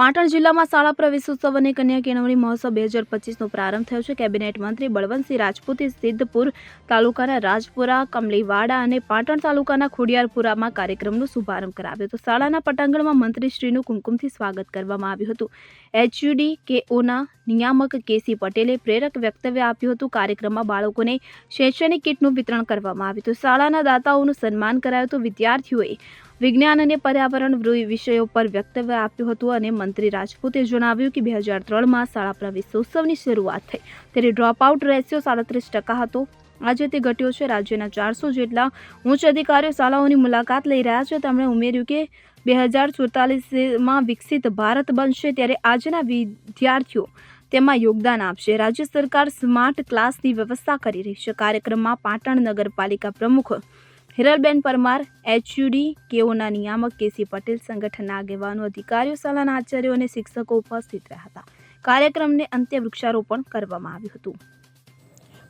પાટણ જિલ્લામાં શાળા પ્રવેશોત્સવ અને કન્યા કેળવણી મહોત્સવ બે હજાર પચીસનો પ્રારંભ થયો છે. કેબિનેટ મંત્રી બળવંતસિંહ રાજપૂતે સિદ્ધપુર તાલુકાના રાજપુરા, કમલીવાડા અને પાટણ તાલુકાના ખોડિયારપુરામાં કાર્યક્રમનો શુભારંભ કરાવ્યો હતો. શાળાના પટાંગણમાં મંત્રીશ્રીનું કુમકુમથી સ્વાગત કરવામાં આવ્યું હતું. એચયુડી કેઓના નિયામક કેસી પટેલે પ્રેરક વક્તવ્ય આપ્યું હતું. કાર્યક્રમમાં બાળકોને શૈક્ષણિક કીટનું વિતરણ કરવામાં આવ્યું હતું. શાળાના દાતાઓનું સન્માન કરાયું હતું. વિદ્યાર્થીઓએ વિજ્ઞાન અને પર્યાવરણ વિષયો પર વક્તવ્ય આપ્યું હતું અને મંત્રી રાજપૂતે જણાવ્યું કે બે હજાર ત્રણમાં શાળા પ્રવેશોત્સવની શરૂઆત થઈ. ત્યારે ડ્રોપઆઉટ રેશિયો સાડત્રીસ ટકા હતો. આજે તે ઘટ્યો છે. રાજ્યના ચારસો જેટલા ઉચ્ચ અધિકારીઓ શાળાઓની મુલાકાત લઈ રહ્યા છે. તેમણે ઉમેર્યું કે બે હજાર સુડતાલીસમાં વિકસિત ભારત બનશે ત્યારે આજના વિદ્યાર્થીઓ તેમાં યોગદાન આપશે. રાજ્ય સરકાર સ્માર્ટ ક્લાસની વ્યવસ્થા કરી રહી છે. કાર્યક્રમમાં પાટણ નગરપાલિકા પ્રમુખ હિરલબેન પરમાર એચયુડી કેઓના નિયામક કેસી પટેલ સંગઠનના આગેવાનો અધિકારીઓ શાળાના આચાર્યો અને શિક્ષકો ઉપસ્થિત રહ્યા હતા. કાર્યક્રમને અંતે વૃક્ષારોપણ કરવામાં આવ્યું હતું.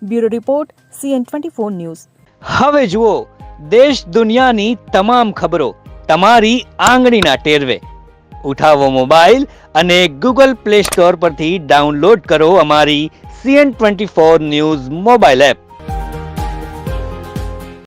Bureau report CN twenty four news. હવે જુઓ દેશ દુનિયાની તમામ ખબરો તમારી આંગળીના ટેરવે. ઉઠાવો મોબાઈલ અને ગૂગલ પ્લે સ્ટોર પરથી ડાઉનલોડ કરો અમારી CN twenty four news mobile app.